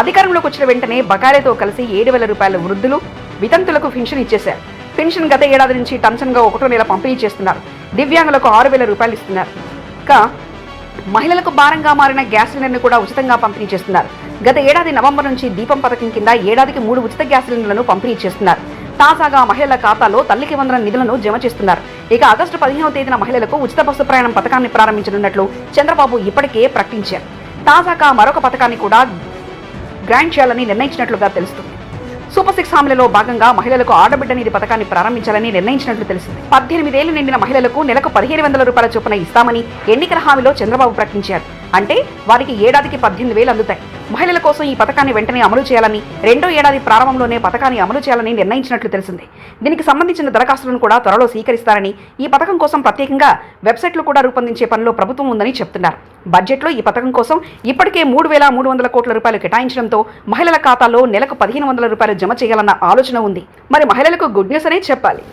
అధికారంలోకి వచ్చిన వెంటనే బకాయిలతో కలిసి ఏడు వేల రూపాయల వృద్ధులు వితంతులకు పెన్షన్ ఇచ్చేశారు. పెన్షన్ గత ఏడాది నుంచి టంచన్గా ఒకటో నెల పంపిణీ చేస్తున్నారు. దివ్యాంగులకు ఆరు వేల రూపాయలు ఇస్తున్నారు. ఇంకా మహిళలకు భారంగా మారిన గ్యాస్ సిలిండర్ను కూడా ఉచితంగా పంపిణీ చేస్తున్నారు. గత ఏడాది నవంబర్ నుంచి దీపం పథకం కింద ఏడాదికి మూడు ఉచిత గ్యాస్ సిలిండర్లను పంపిణీ చేస్తున్నారు. తాజాగా మహిళల ఖాతాలో తల్లికి వందల నిధులను జమ చేస్తున్నారు. ఇక ఆగస్టు పదిహేనవ తేదీన మహిళలకు ఉచిత బస్సు ప్రయాణం పథకాన్ని ప్రారంభించనున్నట్లు చంద్రబాబు ఇప్పటికే ప్రకటించారు. తాజాగా మరొక పథకాన్ని కూడా గ్రాంట్ చేయాలని నిర్ణయించినట్లుగా తెలుస్తుంది. సూపర్ సిక్స్ హామీలలో భాగంగా మహిళలకు ఆడబిడ్డ నిధి పథకాన్ని ప్రారంభించాలని నిర్ణయించినట్లు తెలిసింది. పద్దెనిమిదేళ్ళు నిండిన మహిళలకు నెలకు పదిహేను వందల రూపాయల చొప్పున ఇస్తామని ఎన్నికల హామీలో చంద్రబాబు ప్రకటించారు. అంటే వారికి ఏడాదికి పద్దెనిమిది వేలు అందుతాయి. మహిళల కోసం ఈ పథకాన్ని వెంటనే అమలు చేయాలని రెండో ఏడాది ప్రారంభంలోనే పథకాన్ని అమలు చేయాలని నిర్ణయించినట్లు తెలిసింది. దీనికి సంబంధించిన దరఖాస్తులను కూడా త్వరలో స్వీకరిస్తారని ఈ పథకం కోసం ప్రత్యేకంగా వెబ్సైట్లు కూడా రూపొందించే పనిలో ప్రభుత్వం ఉందని చెప్తున్నారు. బడ్జెట్లో ఈ పథకం కోసం ఇప్పటికే మూడు వేల మూడు వందల కోట్ల రూపాయలు కేటాయించడంతో మహిళల ఖాతాలో నెలకు పదిహేను వందల రూపాయలు జమ చేయాలన్న ఆలోచన ఉంది. మరి మహిళలకు గుడ్ న్యూస్ అనే చెప్పాలి.